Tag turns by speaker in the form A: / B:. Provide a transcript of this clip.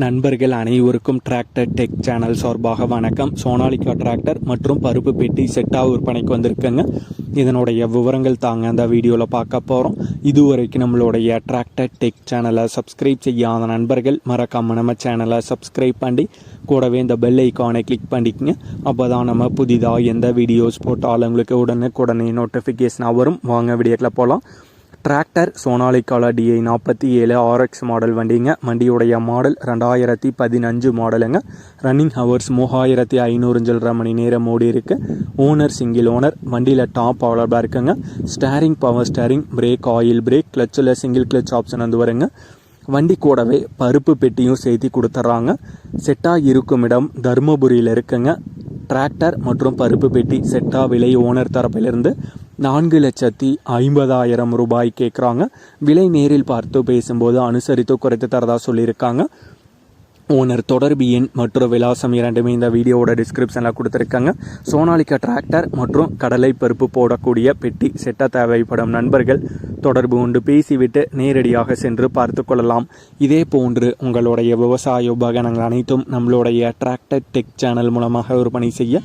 A: நண்பர்கள் அனைவருக்கும் tractor tech channel சார்பாக வணக்கம். சோனாலிகா டிராக்டர் மற்றும் பருப்பு பெட்டி செட்டாக விற்பனைக்கு வந்திருக்குங்க. இதனுடைய விவரங்கள் தாங்க அந்த வீடியோவில் பார்க்க போகிறோம் இதுவரைக்கும் நம்மளுடைய டிராக்டர் டெக் சேனலை சப்ஸ்கிரைப் செய்யாத நண்பர்கள் மறக்காம நம்ம சேனலை சப்ஸ்கிரைப் பண்ணி கூடவே இந்த பெல் ஐக்கானை கிளிக் பண்ணிக்கங்க. அப்போ தான் நம்ம புதிதாக எந்த வீடியோஸ் போட்டாலும் உங்களுக்கு உடனுக்குடனே நோட்டிஃபிகேஷனாக வரும். வாங்க வீடியோக்கில் போகலாம் டிராக்டர் சோனாலிகாலா டிஐ நாற்பத்தி ஏழு ஆர்எக்ஸ் மாடல் வண்டிங்க. வண்டியுடைய மாடல் ரெண்டாயிரத்தி பதினஞ்சு மாடலுங்க ரன்னிங் ஹவர்ஸ் மூவாயிரத்தி ஐநூறு சில்லரை மணி நேரம் ஓடி இருக்கு. ஓனர் சிங்கிள் ஓனர் வண்டியில் டாப் அவைலபிளாக இருக்குங்க. Steering power steering brake oil brake கிளச்சில் single clutch option வந்து வருங்க. வண்டி கூடவே பருப்பு பெட்டியும் சேர்த்து கொடுத்துட்றாங்க செட்டாக இருக்கும் இடம் தருமபுரியில் இருக்குங்க. டிராக்டர் மற்றும் பருப்பு பெட்டி செட்டா விலை ஓனர் தரப்பிலிருந்து நான்கு லட்சத்தி ஐம்பதாயிரம் ரூபாய் கேட்குறாங்க விலை நேரில் பார்த்து பேசும்போது அனுசரித்து குறைத்து தரதா சொல்லியிருக்காங்க. ஓனர் தொடர்பு எண் மற்றும் விலாசம் இரண்டுமே இந்த வீடியோவோட டிஸ்கிரிப்ஷனில் கொடுத்துருக்காங்க. சோனாலிக்கா டிராக்டர் மற்றும் கடலை பருப்பு போடக்கூடிய பெட்டி செட்ட தேவைப்படும் நண்பர்கள் தொடர்பு கொண்டு பேசிவிட்டு நேரடியாக சென்று பார்த்து கொள்ளலாம். இதே போன்று உங்களுடைய விவசாய உபகரணங்கள் அனைத்தும் நம்மளுடைய டிராக்டர் டெக் சேனல் மூலமாக விற்பனை செய்ய